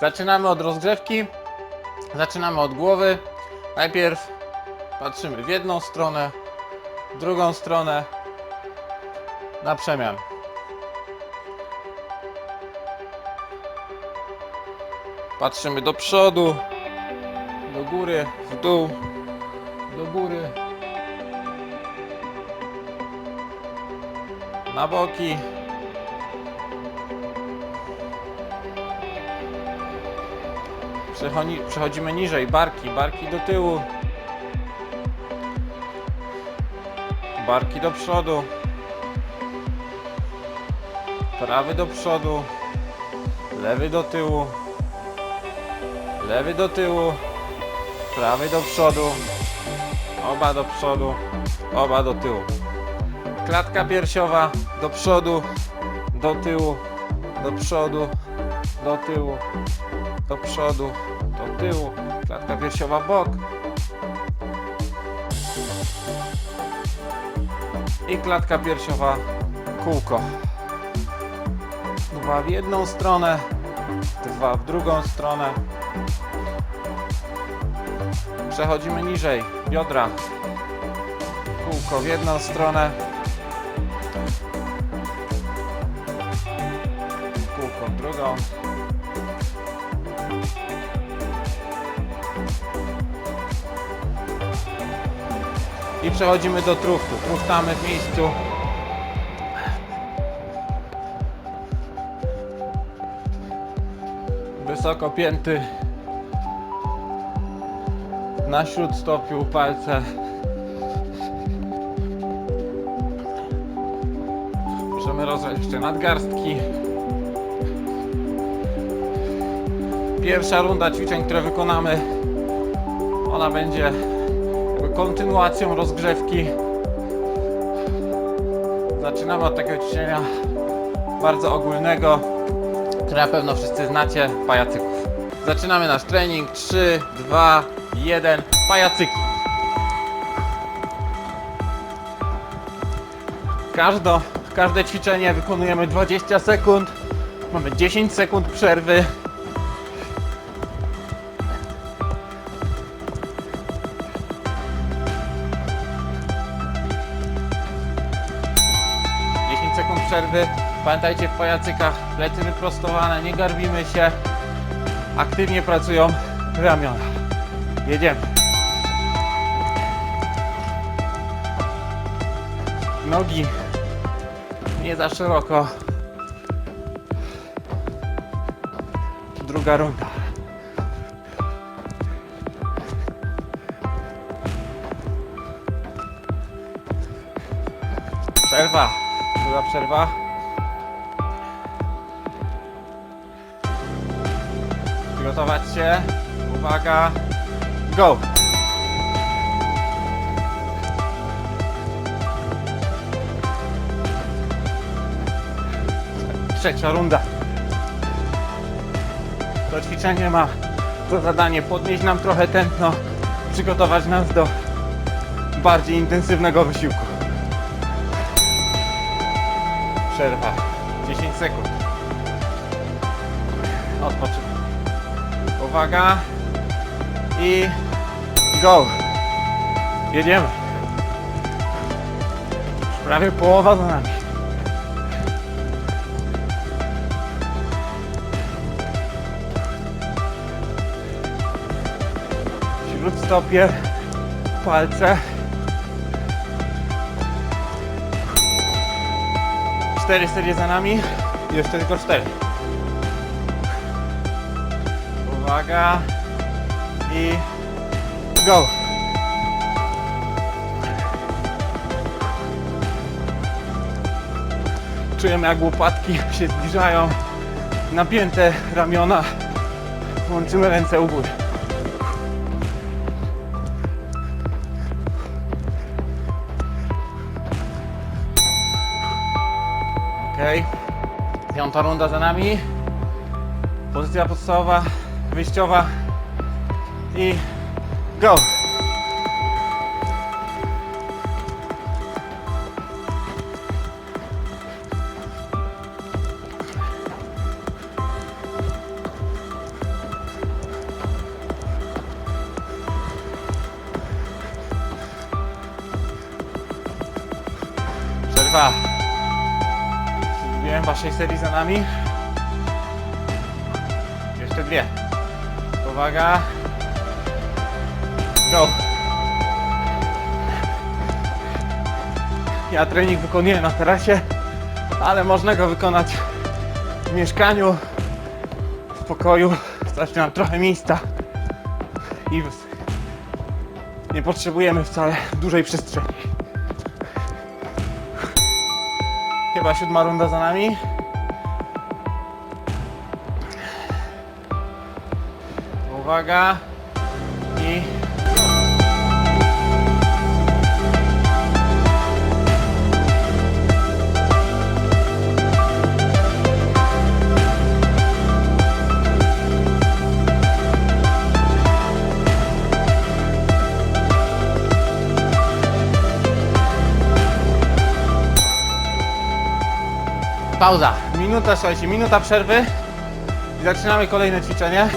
Zaczynamy od rozgrzewki. Zaczynamy od głowy. Najpierw patrzymy w jedną stronę, w drugą stronę na przemian. Patrzymy do przodu, do góry, w dół, do góry, na boki. Przechodzi, przechodzimy niżej, barki, barki do tyłu. Barki do przodu. Prawy do przodu. Lewy do tyłu. Lewy do tyłu. Prawy do przodu. Oba do przodu. Oba do tyłu. Klatka piersiowa do przodu, do tyłu, do przodu, do tyłu, do przodu, tyłu. Klatka piersiowa bok. I klatka piersiowa kółko. Dwa w jedną stronę, dwa w drugą stronę. Przechodzimy niżej, biodra. Kółko w jedną stronę, I przechodzimy do truftu. Truchtamy w miejscu. Wysoko pięty. Na śródstopiu palce. Możemy rozwijać jeszcze nadgarstki. Pierwsza runda ćwiczeń, które wykonamy, ona będzie kontynuacją rozgrzewki. Zaczynamy od takiego ćwiczenia bardzo ogólnego, które na pewno wszyscy znacie, pajacyków. Zaczynamy nasz trening. 3, 2, 1, pajacyki. Każde ćwiczenie wykonujemy 20 sekund. Mamy 10 sekund przerwy. Przerwy. Pamiętajcie w pajacykach plecy wyprostowane, nie garbimy się. Aktywnie pracują ramiona. Jedziemy. Nogi nie za szeroko. Druga runda. Przerwa. Przygotować się. Uwaga. Go. Trzecia runda. To ćwiczenie ma za zadanie podnieść nam trochę tętno, przygotować nas do bardziej intensywnego wysiłku. Przerwa. 10 sekund. Odpoczynamy. Uwaga. I go. Jedziemy. Już prawie połowa za nami. Śródstopie, palce. Cztery serie za nami. Jeszcze tylko cztery. Uwaga. I go. Czujemy jak łopatki się zbliżają. Napięte ramiona. Łączymy ręce u góry. Piąta runda za nami. Pozycja podstawowa, wyjściowa i go. Waszej serii za nami. Jeszcze dwie. Uwaga. Go. Ja trening wykonuję na terasie, ale można go wykonać w mieszkaniu, w pokoju. Starczy nam trochę miejsca i nie potrzebujemy wcale dużej przestrzeni. Chyba siódma runda za nami. Uwaga. I pauza. Minuta, słuchajcie, minuta przerwy. I zaczynamy kolejne ćwiczenie.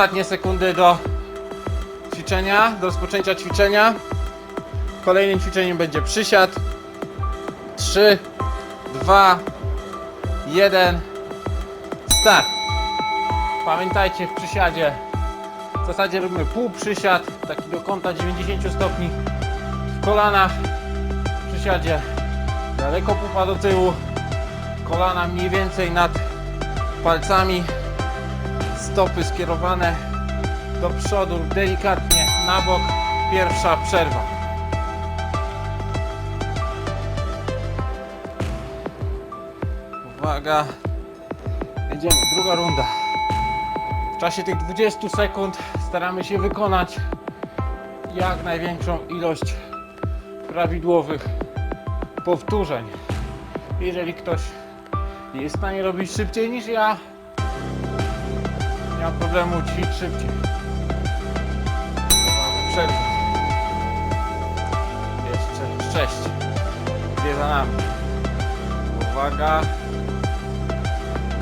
Ostatnie sekundy do ćwiczenia, do rozpoczęcia ćwiczenia. Kolejnym ćwiczeniem będzie przysiad. 3, 2, 1, start. Pamiętajcie w przysiadzie w zasadzie robimy pół przysiad, taki do kąta 90 stopni w kolanach. W przysiadzie daleko pupa do tyłu, kolana mniej więcej nad palcami stopy skierowane do przodu, delikatnie na bok. Pierwsza przerwa. Uwaga. Jedziemy, druga runda. W czasie tych 20 sekund staramy się wykonać jak największą ilość prawidłowych powtórzeń. Jeżeli ktoś jest w stanie robić szybciej niż ja, nie ma problemu, ćwicz szybciej. Przerwa. Jeszcze sześć. Dwie za nami. Uwaga.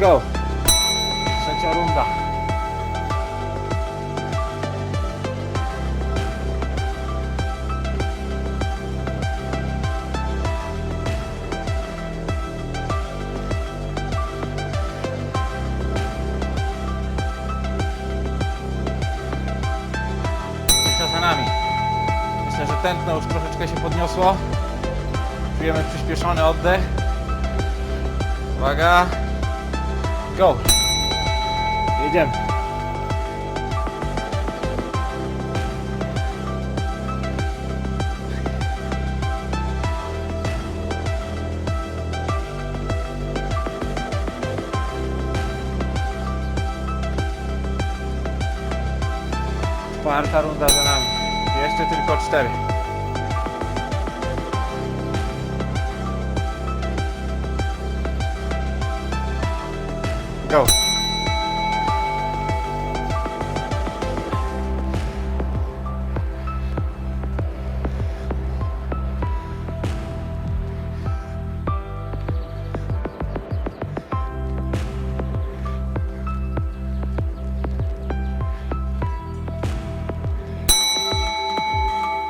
Go. Trzecia runda. Tętno już troszeczkę się podniosło. Czujemy przyspieszony oddech. Uwaga. Go. Jedziemy. Czwarta runda za nami. Jeszcze tylko cztery. Go.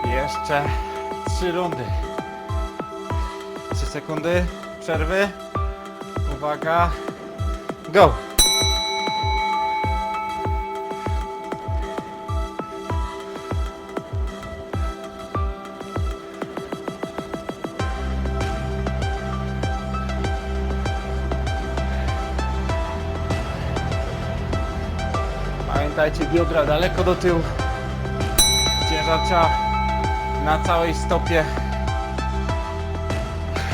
Jeszcze trzy rundy. Trzy sekundy przerwy. Uwaga. Go. Pamiętajcie, biodra daleko do tyłu. Ciężar ciała na całej stopie.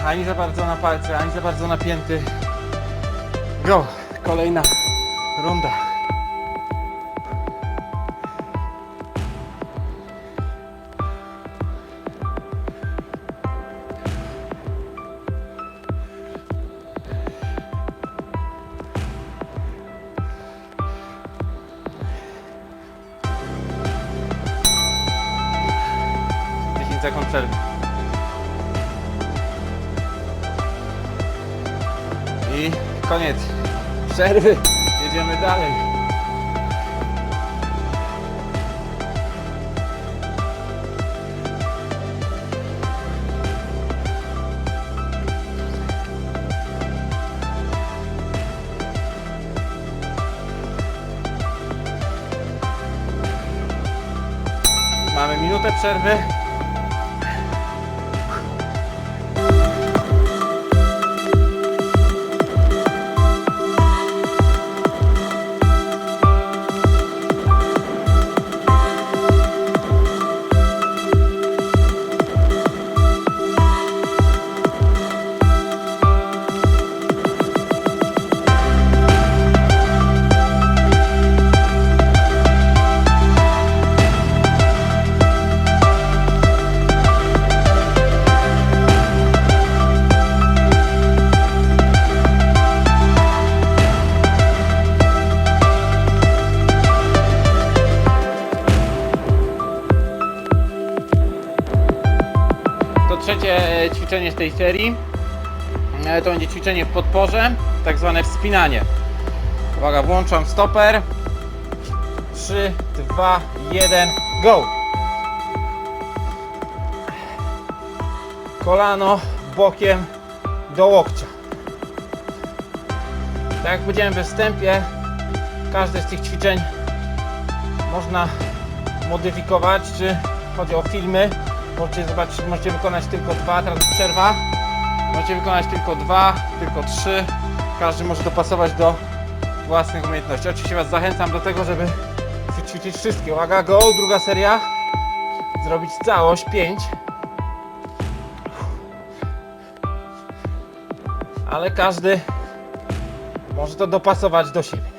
Ani za bardzo na palce, ani za bardzo napięty. Go! Kolejna runda. I koniec przerwy. Jedziemy dalej. Mamy minutę przerwy. Ćwiczenie z tej serii. E, To będzie ćwiczenie w podporze, tak zwane wspinanie. Uwaga, włączam stoper. 3, 2, 1, go! Kolano bokiem do łokcia. Tak jak powiedziałem we wstępie, każde z tych ćwiczeń można modyfikować, czy chodzi o filmy. Możecie zobaczyć, możecie wykonać tylko dwa, teraz przerwa. Możecie wykonać tylko dwa, tylko trzy. Każdy może dopasować do własnych umiejętności. Oczywiście Was zachęcam do tego, żeby ćwiczyć wszystkie. Uwaga, go, druga seria. Zrobić całość, pięć. Ale każdy może to dopasować do siebie.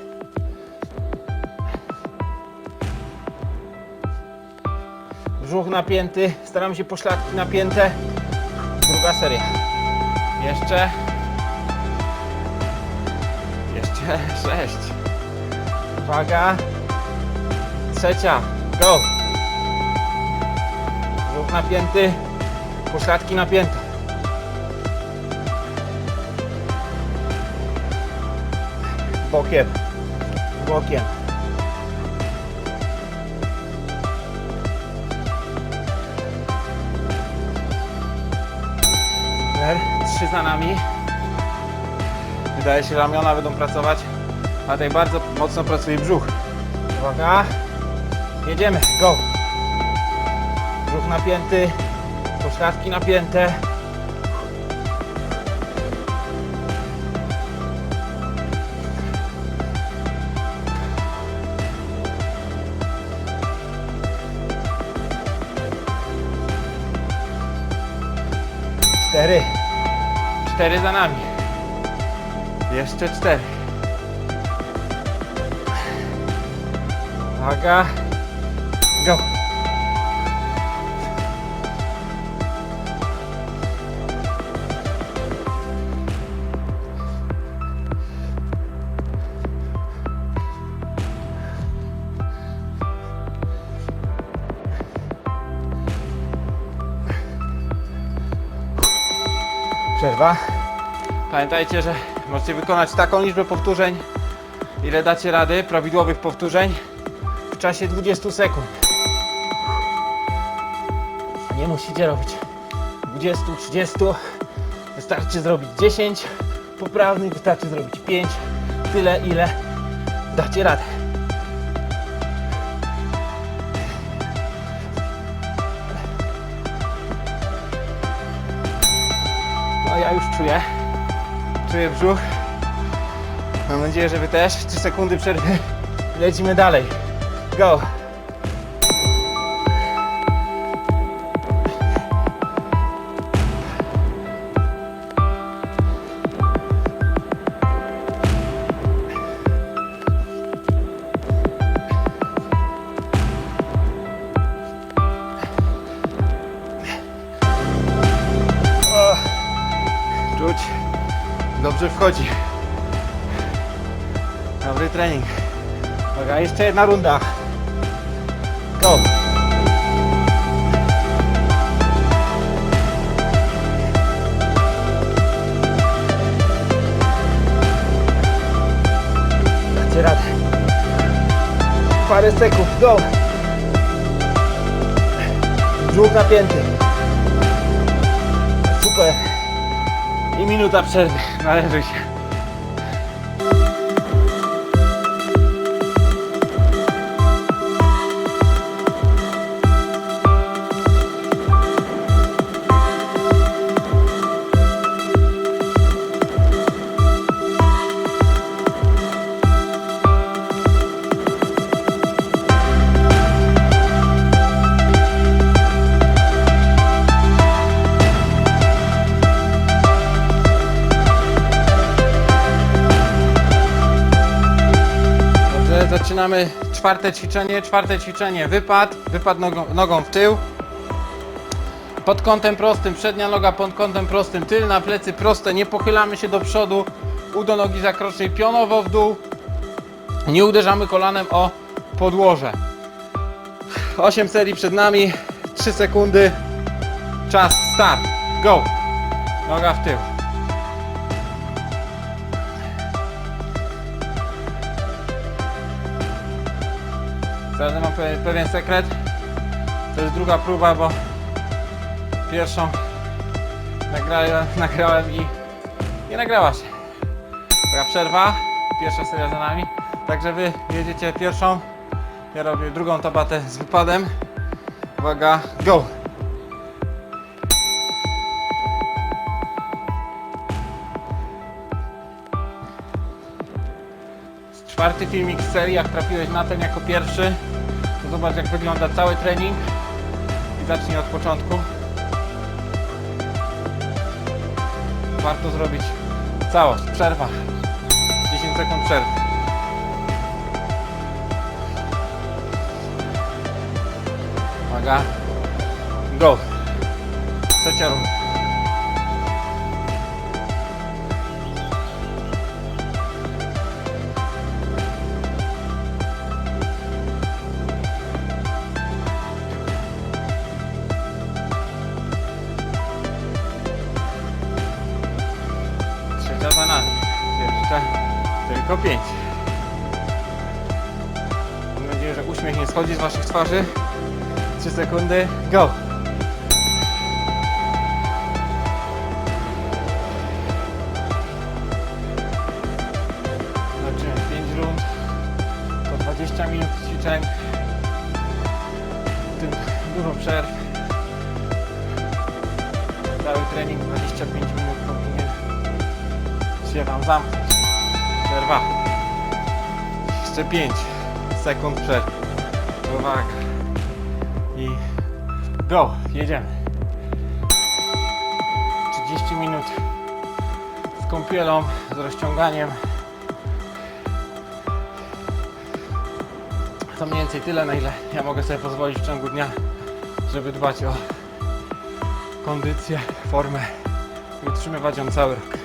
Brzuch napięty, staramy się pośladki napięte. Druga seria. Jeszcze. Jeszcze sześć. Uwaga. Trzecia. Go. Brzuch napięty, pośladki napięte. Bokiem. Bokiem. Trzy za nami. Wydaje się, ramiona będą pracować, a tutaj bardzo mocno pracuje brzuch. Uwaga, jedziemy, go! Brzuch napięty, pośladki napięte. Cztery. Cztery za nami. Jeszcze cztery. Uwaga. Go. Przerwa. Pamiętajcie, że możecie wykonać taką liczbę powtórzeń, ile dacie rady, prawidłowych powtórzeń w czasie 20 sekund. Nie musicie robić 20, 30. Wystarczy zrobić 10 poprawnych, wystarczy zrobić 5. Tyle, ile dacie radę. Ja już czuję. Czuję brzuch. Mam nadzieję, że wy też. 3 sekundy przerwy. Lecimy dalej. Go. wychodzi. Dobry trening. Uwaga, jeszcze jedna runda. Go! Dacie radę. Parę sekund, go! Brzuch napięty. Super. I minuta przerwy. 알对주 시. Zaczynamy czwarte ćwiczenie. Czwarte ćwiczenie, wypad, wypad nogą, nogą w tył. Pod kątem prostym, przednia noga pod kątem prostym, tyl na plecy proste, nie pochylamy się do przodu, u do nogi zakrocznej pionowo w dół. Nie uderzamy kolanem o podłoże. 8 serii przed nami, 3 sekundy. Czas, start, go! Noga w tył. Zaraz mam pewien, sekret. To jest druga próba, bo pierwszą nagrałem, nagrałem i nie nagrała się. Taka przerwa, pierwsza seria za nami. Także wy jedziecie pierwszą, ja robię drugą tabatę z wypadem. Uwaga, go! Czwarty filmik z serii, jak trafiłeś na ten jako pierwszy, zobacz jak wygląda cały trening i zacznij od początku. Warto zrobić całość. Przerwa. 10 sekund przerwy. Uwaga. Go. Trzecia runda. Tylko pięć. Mam nadzieję, że uśmiech nie schodzi z waszych twarzy. Trzy sekundy. Go! 5 sekund przerwy. Uwaga. I go. Jedziemy. 30 minut z kąpielą, z rozciąganiem. To mniej więcej tyle, na ile ja mogę sobie pozwolić w ciągu dnia, żeby dbać o kondycję, formę i utrzymywać ją cały rok.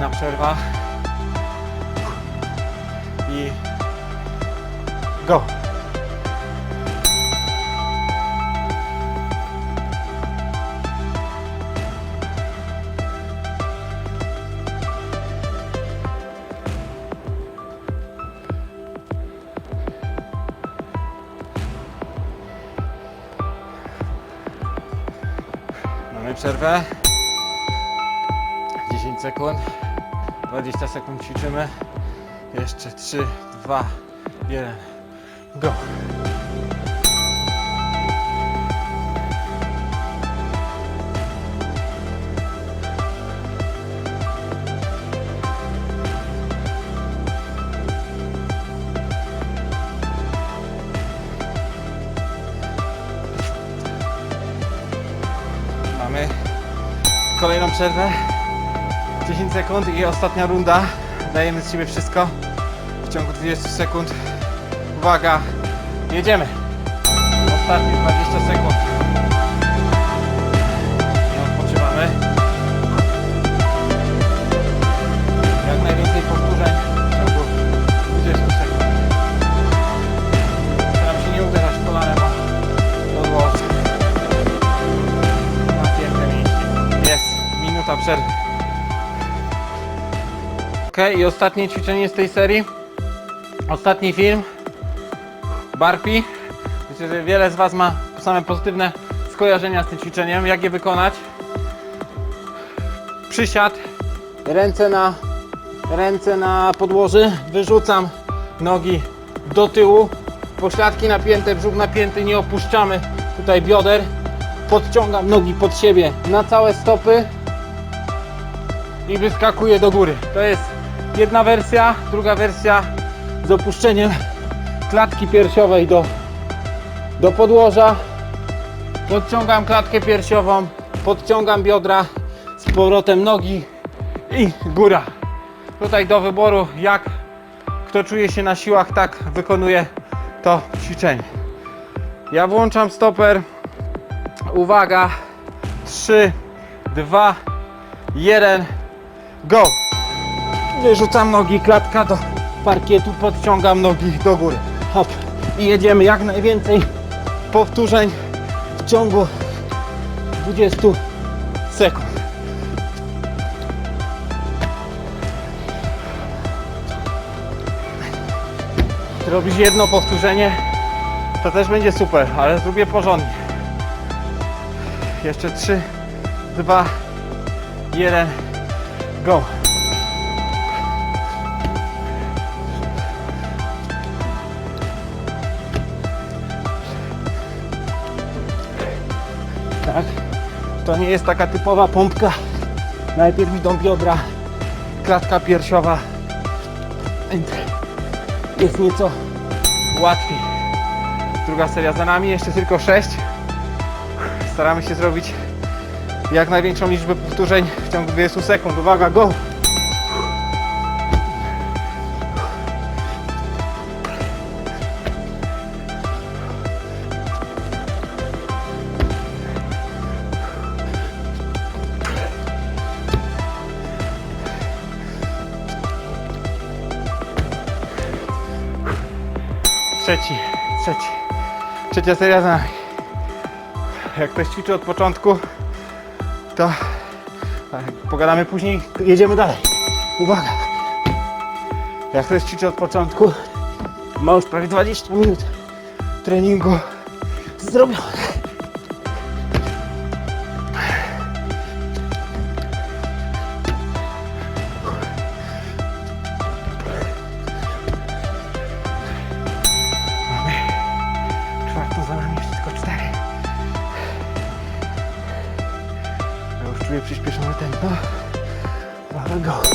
Kolejna przerwa. I go! Mamy przerwę. 10 sekund. 20 sekund ćwiczymy. Jeszcze 3, 2, 1. Go! Mamy kolejną przerwę. 10 sekund i ostatnia runda. Dajemy z siebie wszystko w ciągu 20 sekund. Uwaga, jedziemy. Ostatnie 20 sekund. I ostatnie ćwiczenie z tej serii. Ostatni film. Barpi. Myślę, że wiele z Was ma same pozytywne skojarzenia z tym ćwiczeniem. Jak je wykonać? Przysiad, ręce na, ręce na podłoży, wyrzucam nogi do tyłu, pośladki napięte, brzuch napięty, nie opuszczamy tutaj bioder, podciągam nogi pod siebie na całe stopy i wyskakuję do góry. To jest jedna wersja, druga wersja z opuszczeniem klatki piersiowej do, do podłoża, podciągam klatkę piersiową, podciągam biodra, z powrotem nogi i góra. Tutaj do wyboru, jak kto czuje się na siłach, tak wykonuje to ćwiczenie. Ja włączam stoper. Uwaga. 3, 2, 1, go! Wyrzucam nogi, klatka do parkietu, podciągam nogi do góry. Hop. I jedziemy jak najwięcej powtórzeń w ciągu 20 sekund. robisz jedno powtórzenie, to też będzie super, ale zrobię porządnie. Jeszcze 3, 2, 1, go. To nie jest taka typowa pompka. Najpierw idą biodra, klatka piersiowa jest nieco łatwiej. Druga seria za nami, jeszcze tylko 6. Staramy się zrobić jak największą liczbę powtórzeń w ciągu 20 sekund. Uwaga, go! Trzeci, trzeci. Trzecia seria za. Jak ktoś ćwiczy od początku, to tak, pogadamy później, jedziemy dalej. Uwaga! Jak ktoś ćwiczy od początku, ma już prawie 20 minut treningu zrobione. Go.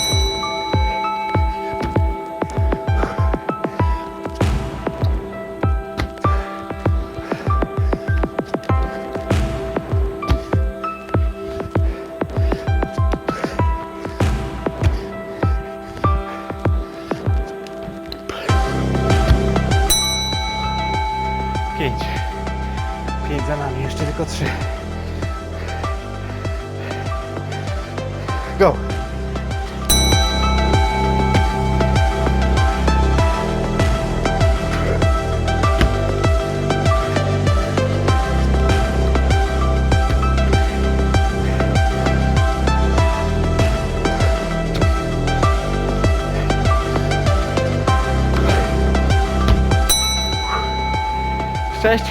Sześć.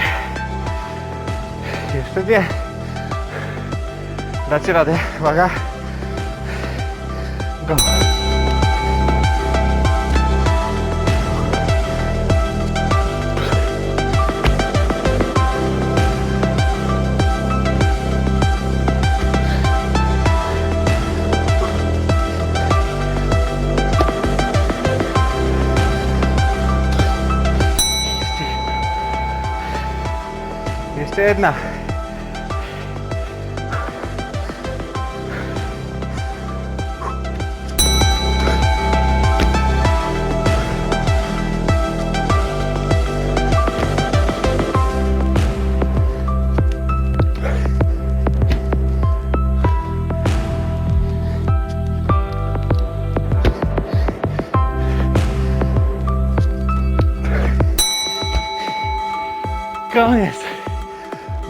Jeszcze dwie. Dacie radę. Uwaga. Go. Jeszcze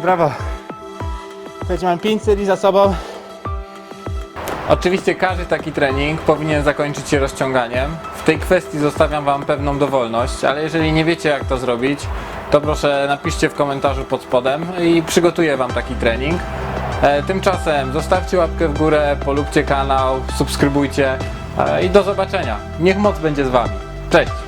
Brawo. Słuchajcie, mam 5 serii za sobą. Oczywiście każdy taki trening powinien zakończyć się rozciąganiem. W tej kwestii zostawiam Wam pewną dowolność, ale jeżeli nie wiecie jak to zrobić, to proszę napiszcie w komentarzu pod spodem i przygotuję Wam taki trening. E, Tymczasem zostawcie łapkę w górę, polubcie kanał, subskrybujcie e, i do zobaczenia. Niech moc będzie z Wami. Cześć!